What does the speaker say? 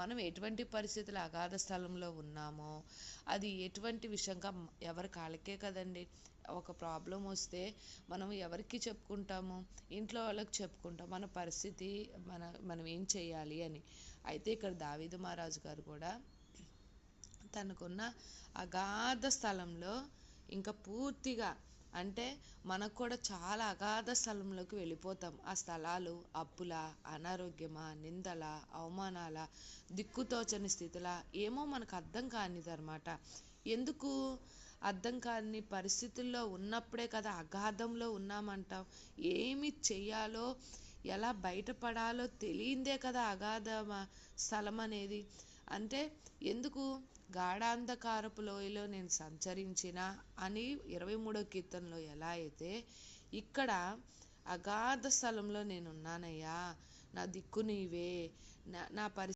మనం ఎటువంటి పరిస్థితులు అగాధ స్థలంలో ఉన్నామో అది ఎటువంటి విషయంగా ఎవరి కాళ్ళకే కదండి. ఒక ప్రాబ్లం వస్తే మనం ఎవరికి చెప్పుకుంటాము? ఇంట్లో వాళ్ళకి చెప్పుకుంటాం. మన పరిస్థితి మన మనం ఏం చేయాలి అని. అయితే ఇక్కడ దావీదు మహారాజు గారు కూడా తనకున్న అగాధ స్థలంలో ఇంకా పూర్తిగా అంటే మనకు కూడా చాలా అగాధ స్థలంలోకి వెళ్ళిపోతాం. ఆ స్థలాలు అప్పుల అనారోగ్యమా నిందల అవమానాల దిక్కుతోచని స్థితుల ఏమో మనకు అర్థం కానిదన్నమాట. ఎందుకు అర్థం కాని పరిస్థితుల్లో ఉన్నప్పుడే కదా అగాధంలో ఉన్నామంటాం? ఏమి చెయ్యాలో ఎలా బయటపడాలో తెలియందే కదా అగాధ స్థలం అనేది అంటే ఎందుకు గాఢాంధకారపు లోయలో నేను సంచరించిన అని ఇరవై మూడో కీర్తనలో ఎలా అయితే ఇక్కడ అగాధ స్థలంలో నేను ఉన్నానయ్యా నా దిక్కు నీవే నా నా పరి